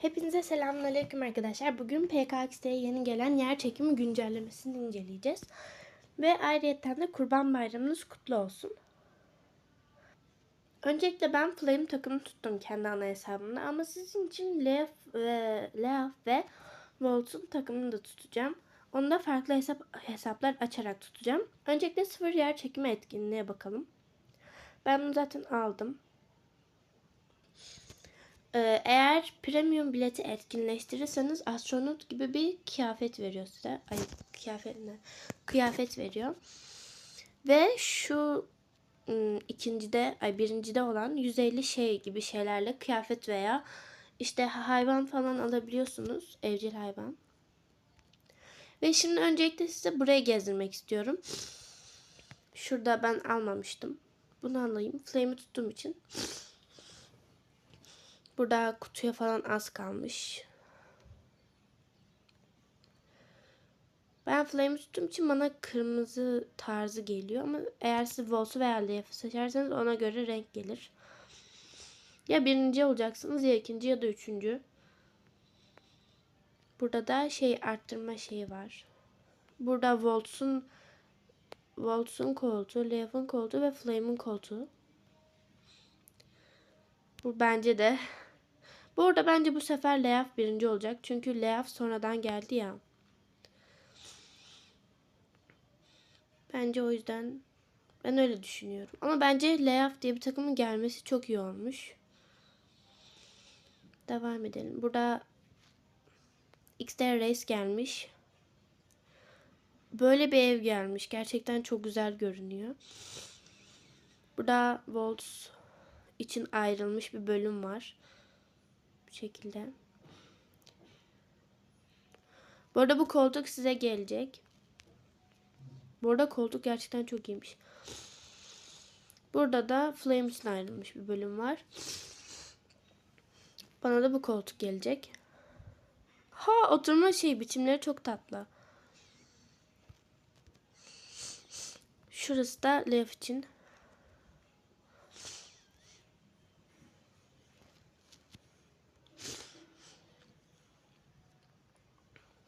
Hepinize selamünaleyküm arkadaşlar. Bugün PKX'de yeni gelen yer çekimi güncellemesini inceleyeceğiz. Ve ayrıyetten de Kurban Bayramınız kutlu olsun. Öncelikle ben Flame takımı tuttum kendi ana hesabımda ama sizin için Leaf ve Leaf ve Volt'un takımını da tutacağım. Onu da farklı hesap hesaplar açarak tutacağım. Öncelikle sıfır yer çekimi etkinliğe bakalım. Ben bunu zaten aldım. Ee, eğer premium bileti etkinleştirirseniz astronot gibi bir kıyafet veriyor size. Ay kıyafet ne? Kıyafet veriyor. Ve şu ım, ikincide, ay birincide olan 150 şey gibi şeylerle kıyafet veya işte hayvan falan alabiliyorsunuz. Evcil hayvan. Ve şimdi öncelikle size buraya gezdirmek istiyorum. Şurada ben almamıştım. Bunu alayım. Flame'i tuttuğum için. Burada kutuya falan az kalmış. Ben flame tuttuğum için bana kırmızı tarzı geliyor ama eğer siz Vols'u veya Leaf'ı seçerseniz ona göre renk gelir. Ya birinci olacaksınız ya ikinci ya da üçüncü. Burada da şey arttırma şeyi var. Burada Volts'un Volts'un koltuğu, Leaf'ın koltuğu ve Flame'in koltuğu. Bu bence de. Bu arada bence bu sefer Leaf birinci olacak. Çünkü Leaf sonradan geldi ya. Bence o yüzden ben öyle düşünüyorum. Ama bence Leaf diye bir takımın gelmesi çok iyi olmuş. Devam edelim. Burada XDR Race gelmiş. Böyle bir ev gelmiş. Gerçekten çok güzel görünüyor. Burada Volts için ayrılmış bir bölüm var. Bu şekilde. Bu arada bu koltuk size gelecek. Bu arada koltuk gerçekten çok iyiymiş. Burada da Flame için ayrılmış bir bölüm var. Bana da bu koltuk gelecek. Ha oturma şey biçimleri çok tatlı. Şurası da Leaf için.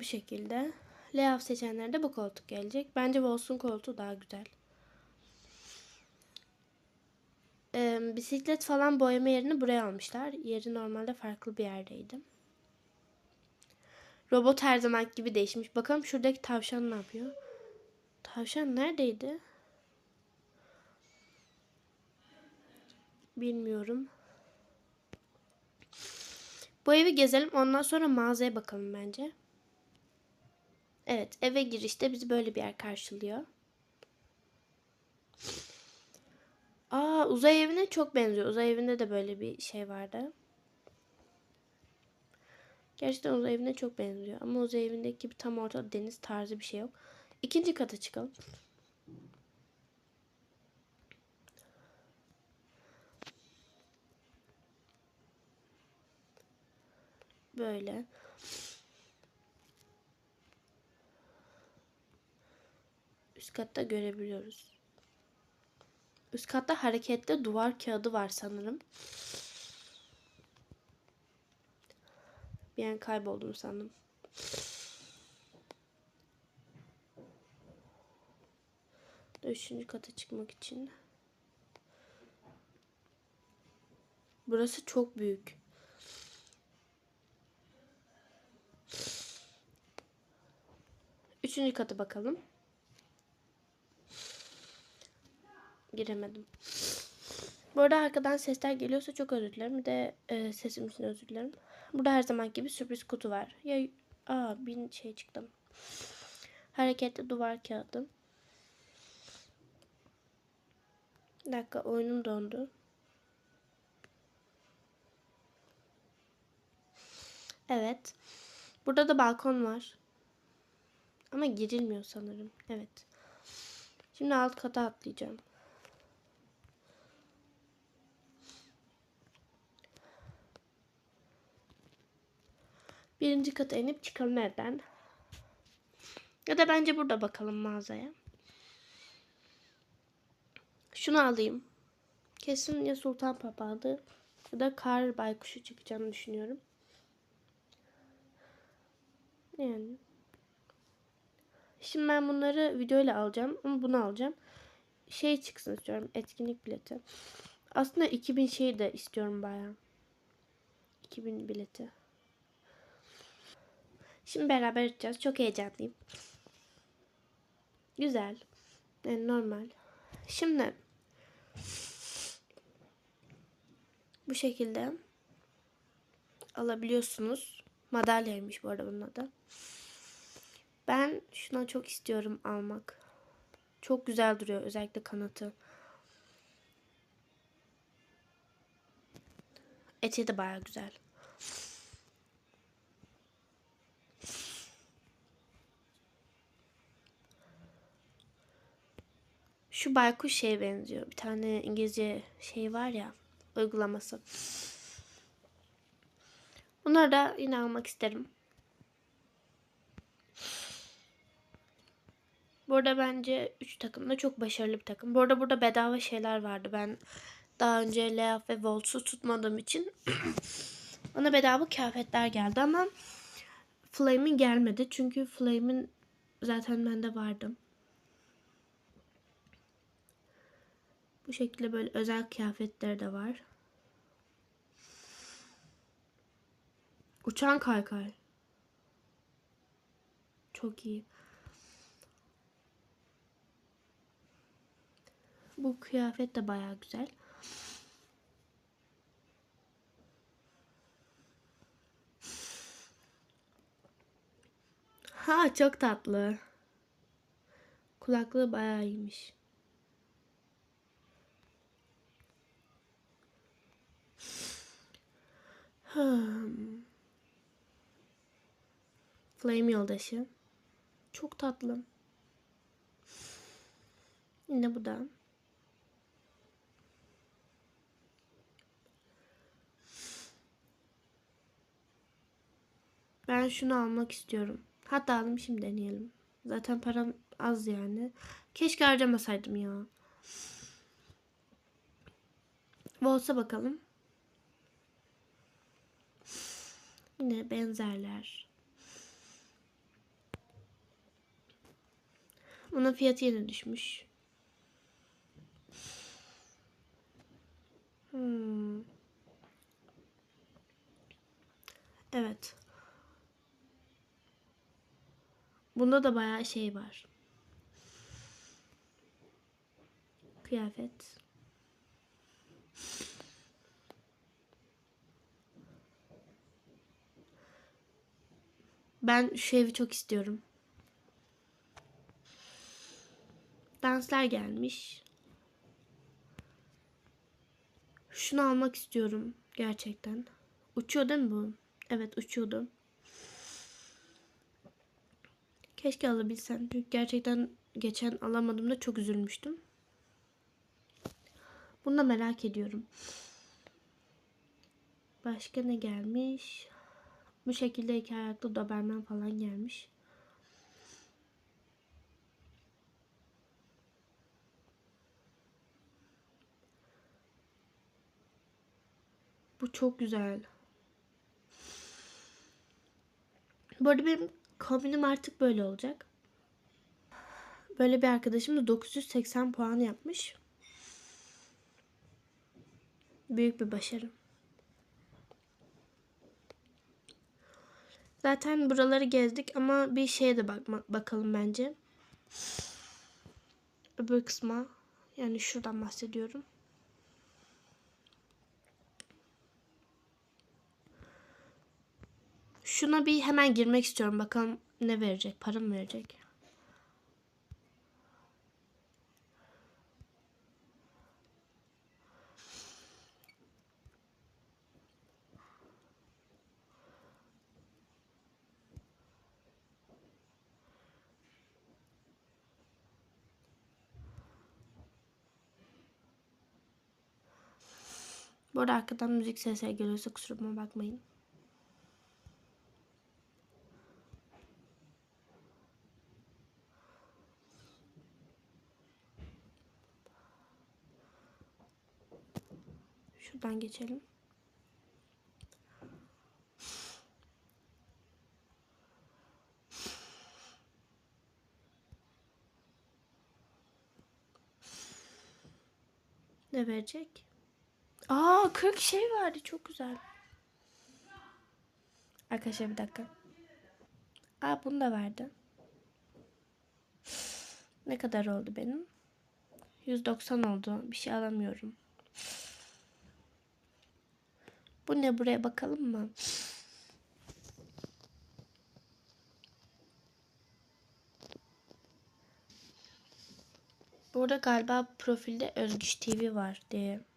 Bu şekilde. Layout seçenlerde bu koltuk gelecek. Bence Vols'un koltuğu daha güzel. Ee, bisiklet falan boyama yerini buraya almışlar. Yeri normalde farklı bir yerdeydi. Robot her zaman gibi değişmiş. Bakalım şuradaki tavşan ne yapıyor? Tavşan neredeydi? Bilmiyorum. Bu evi gezelim. Ondan sonra mağazaya bakalım bence. Evet eve girişte bizi böyle bir yer karşılıyor. Aa uzay evine çok benziyor. Uzay evinde de böyle bir şey vardı. Gerçekten uzay evine çok benziyor. Ama uzay evindeki gibi tam ortada deniz tarzı bir şey yok. İkinci kata çıkalım. Böyle. Üst katta görebiliyoruz. Üst katta hareketli duvar kağıdı var sanırım. Bir an kayboldum sandım. Üçüncü kata çıkmak için. Burası çok büyük. Üçüncü kata bakalım. Giremedim. Bu arada arkadan sesler geliyorsa çok özür dilerim. Bir de e, sesim için özür dilerim. Burada her zaman gibi sürpriz kutu var. Ya aa bir şey çıktım. Hareketli duvar kağıdı. Bir dakika oyunum dondu. Evet. Burada da balkon var. Ama girilmiyor sanırım. Evet. Şimdi alt kata atlayacağım. Birinci kata inip çıkalım evden. Ya da bence burada bakalım mağazaya. Şunu alayım. Kesin ya sultan papağanı ya da kar baykuşu çıkacağını düşünüyorum. Yani. Şimdi ben bunları videoyla alacağım ama bunu alacağım. Şey çıksın istiyorum. Etkinlik bileti. Aslında 2000 şeyi de istiyorum bayağı. 2000 bileti. Şimdi beraber açacağız. Çok heyecanlıyım. Güzel. Yani normal. Şimdi bu şekilde alabiliyorsunuz. Madalyaymış bu arada bunun adı. Ben şuna çok istiyorum almak. Çok güzel duruyor özellikle kanatı. Eti de baya güzel. Şu baykuş şeye benziyor. Bir tane İngilizce şey var ya uygulaması. Bunları da yine almak isterim. Burada bence 3 takım da çok başarılı bir takım. Bu arada burada bedava şeyler vardı. Ben daha önce Leaf ve Volts'u tutmadığım için bana bedava kıyafetler geldi ama Flame'in gelmedi. Çünkü Flame'in zaten bende vardı. Bu şekilde böyle özel kıyafetleri de var. Uçan kaykay. Çok iyi. Bu kıyafet de baya güzel. Ha çok tatlı. Kulaklığı bayağı iyiymiş. Hmm. Flame yoldaşı. Çok tatlı. Yine bu da. Ben şunu almak istiyorum. Hatta alayım şimdi deneyelim. Zaten param az yani. Keşke harcamasaydım ya. Volsa bakalım. Yine benzerler. Bunun fiyatı yine düşmüş. Hmm. Evet. Bunda da bayağı şey var. Kıyafet. Ben şu evi çok istiyorum. Danslar gelmiş. Şunu almak istiyorum gerçekten. Uçuyor değil mi bu? Evet uçuyordu. Keşke alabilsem. Çünkü gerçekten geçen alamadığımda çok üzülmüştüm. Bunu da merak ediyorum. Başka ne gelmiş? Bu şekilde iki ayaklı Doberman falan gelmiş. Bu çok güzel. Bu arada benim kombinim artık böyle olacak. Böyle bir arkadaşım da 980 puan yapmış. Büyük bir başarı. Zaten buraları gezdik ama bir şeye de bakma, bakalım bence. Öbür kısma yani şuradan bahsediyorum. Şuna bir hemen girmek istiyorum. Bakalım ne verecek? Para mı verecek? Bu arada arkadan müzik sesleri geliyorsa kusuruma bakmayın. Şuradan geçelim. Ne verecek? Aa 40 şey vardı çok güzel. Arkadaşlar bir dakika. Aa bunu da verdi. Ne kadar oldu benim? 190 oldu. Bir şey alamıyorum. Bu ne buraya bakalım mı? Burada galiba profilde Özgüç TV var diye.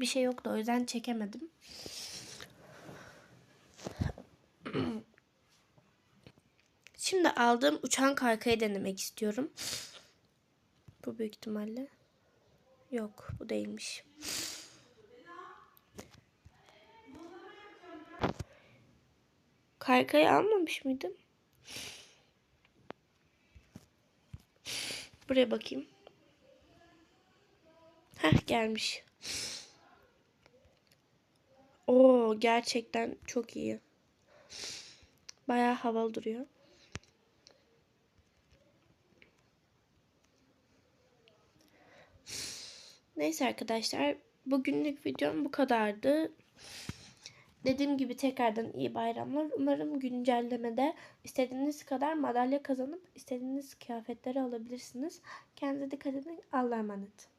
Bir şey yoktu o yüzden çekemedim. Şimdi aldığım uçan kaykayı denemek istiyorum. Bu büyük ihtimalle. Yok bu değilmiş. Kaykayı almamış mıydım? Buraya bakayım. Heh gelmiş. Oo gerçekten çok iyi. Bayağı havalı duruyor. Neyse arkadaşlar bugünlük videom bu kadardı. Dediğim gibi tekrardan iyi bayramlar. Umarım güncellemede istediğiniz kadar madalya kazanıp istediğiniz kıyafetleri alabilirsiniz. Kendinize dikkat edin. Allah'a emanet.